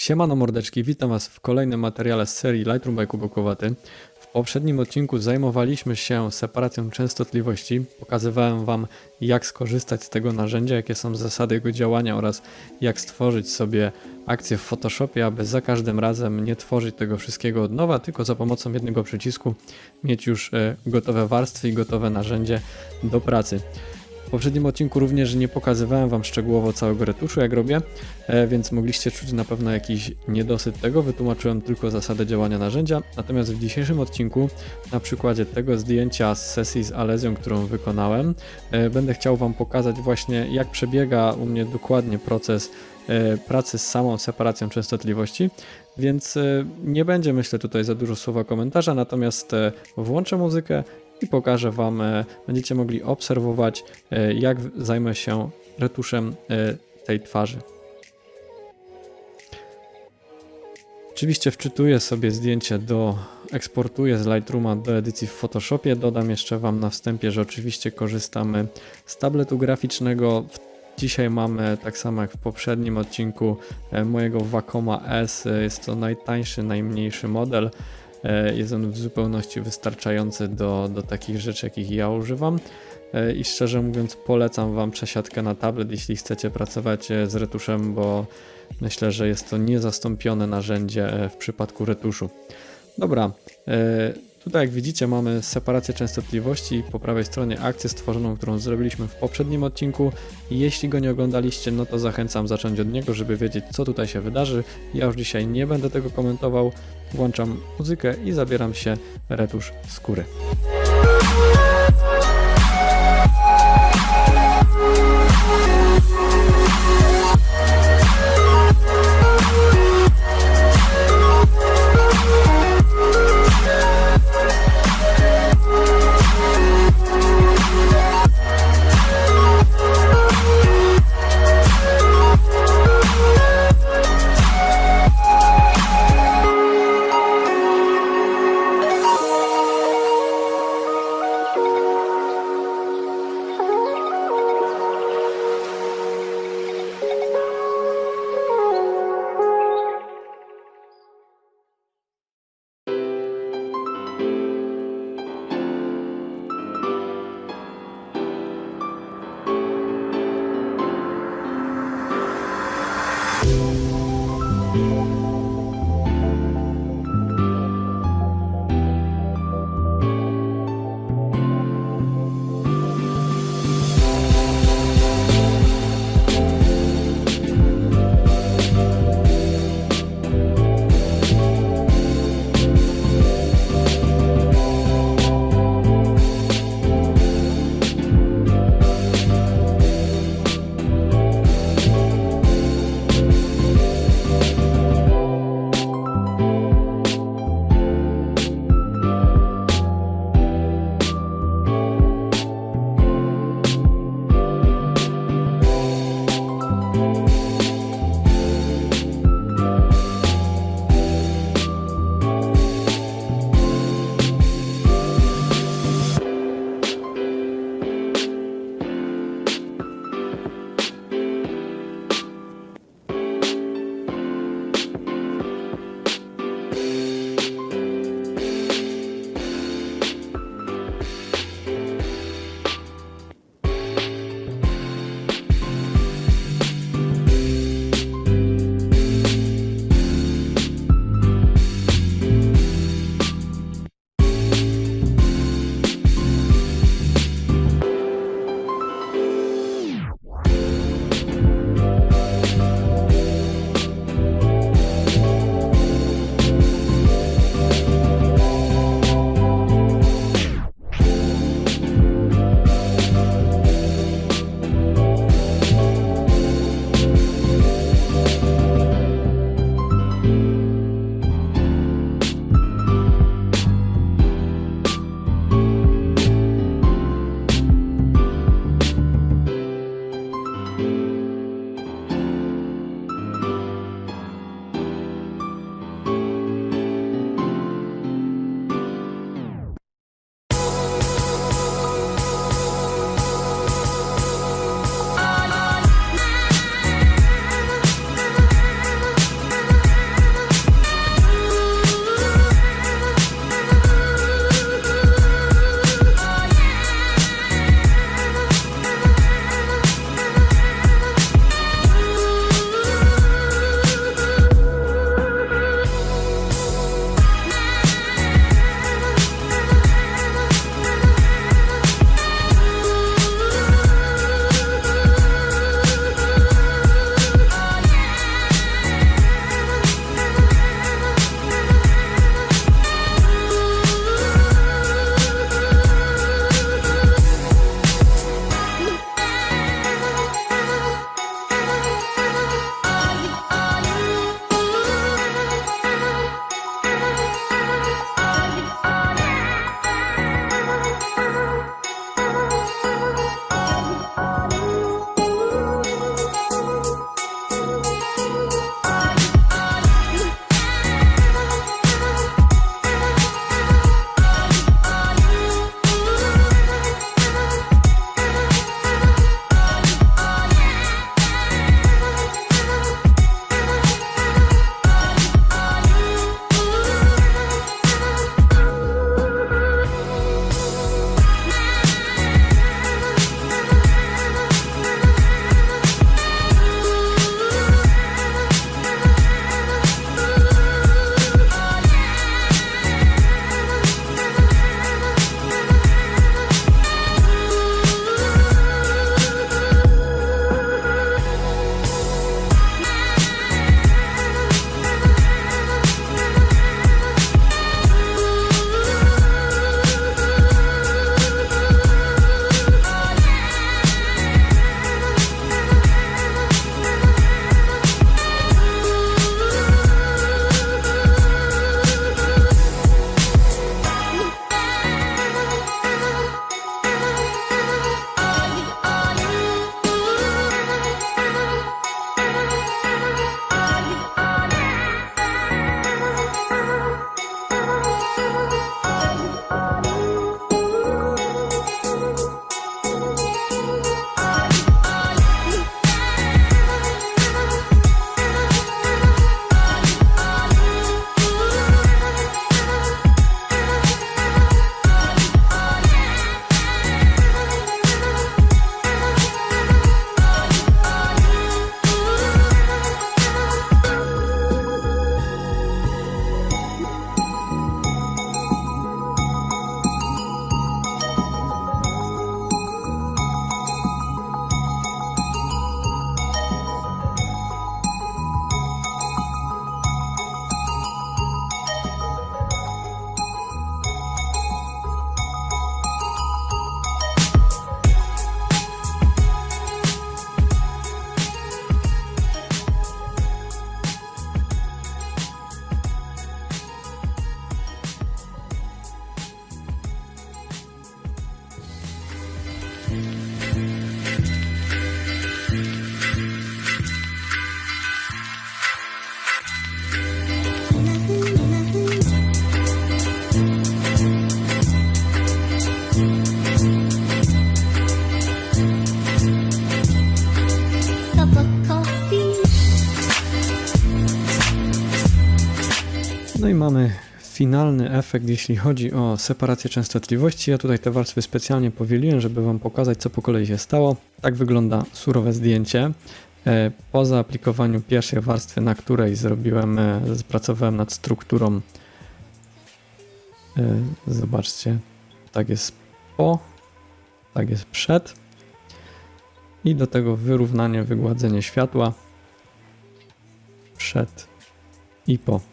Siemano mordeczki, witam Was w kolejnym materiale z serii Lightroom by Kubokowaty. W poprzednim odcinku zajmowaliśmy się separacją częstotliwości. Pokazywałem Wam jak skorzystać z tego narzędzia, jakie są zasady jego działania oraz jak stworzyć sobie akcję w Photoshopie, aby za każdym razem nie tworzyć tego wszystkiego od nowa, tylko za pomocą jednego przycisku mieć już e, gotowe warstwy i gotowe narzędzie do pracy. W poprzednim odcinku również nie pokazywałem Wam szczegółowo całego retuszu, jak robię, e, więc mogliście czuć na pewno jakiś niedosyt tego. Wytłumaczyłem tylko zasadę działania narzędzia. Natomiast w dzisiejszym odcinku, na przykładzie tego zdjęcia z sesji z Alezją, którą wykonałem, e, będę chciał Wam pokazać właśnie, jak przebiega u mnie dokładnie proces e, pracy z samą separacją częstotliwości. Więc nie będzie, myślę, tutaj za dużo słowa komentarza, natomiast włączę muzykę i pokażę Wam, e, będziecie mogli obserwować, e, jak zajmę się retuszem e, tej twarzy. Oczywiście wczytuję sobie zdjęcie do, eksportuję z Lightrooma do edycji w Photoshopie. Dodam jeszcze Wam na wstępie, że oczywiście korzystamy z tabletu graficznego. Dzisiaj mamy, tak samo jak w poprzednim odcinku, mojego Wacoma S. Jest to najtańszy, najmniejszy model. E, Jest on w zupełności wystarczający do, do takich rzeczy, jakich ja używam. E, I szczerze mówiąc, polecam Wam przesiadkę na tablet, jeśli chcecie pracować e, z retuszem, bo myślę, że jest to niezastąpione narzędzie w przypadku retuszu. Dobra, tutaj jak widzicie mamy separację częstotliwości po prawej stronie akcję stworzoną, którą zrobiliśmy w poprzednim odcinku. Jeśli go nie oglądaliście, no to zachęcam zacząć od niego, żeby wiedzieć co tutaj się wydarzy. Ja już dzisiaj nie będę tego komentował, włączam muzykę i zabieram się retusz skóry. finalny efekt, jeśli chodzi o separację częstotliwości. Ja tutaj te warstwy specjalnie powieliłem, żeby Wam pokazać, co po kolei się stało. Tak wygląda surowe zdjęcie. E, Po zaaplikowaniu pierwszej warstwy, na której zrobiłem, e, pracowałem nad strukturą. E, Zobaczcie, tak jest po, tak jest przed. I do tego wyrównanie, wygładzenie światła przed i po.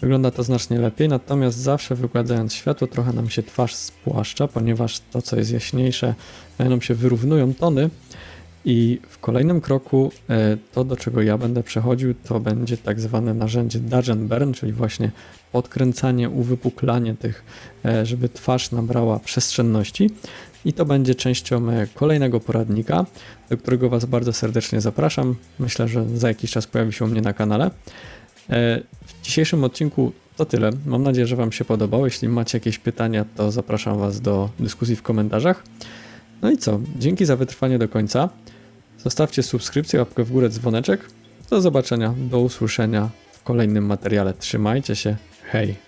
Wygląda to znacznie lepiej, natomiast zawsze wygładzając światło trochę nam się twarz spłaszcza, ponieważ to, co jest jaśniejsze, e, nam się wyrównują tony. I w kolejnym kroku e, to, do czego ja będę przechodził, to będzie tak zwane narzędzie Dodge Burn, czyli właśnie podkręcanie, uwypuklanie tych, e, żeby twarz nabrała przestrzenności. I to będzie częścią kolejnego poradnika, do którego Was bardzo serdecznie zapraszam. Myślę, że za jakiś czas pojawi się u mnie na kanale. E, W dzisiejszym odcinku to tyle. Mam nadzieję, że Wam się podobało. Jeśli macie jakieś pytania, to zapraszam Was do dyskusji w komentarzach. No i co? Dzięki za wytrwanie do końca. Zostawcie subskrypcję, łapkę w górę, dzwoneczek. Do zobaczenia, do usłyszenia w kolejnym materiale. Trzymajcie się. Hej!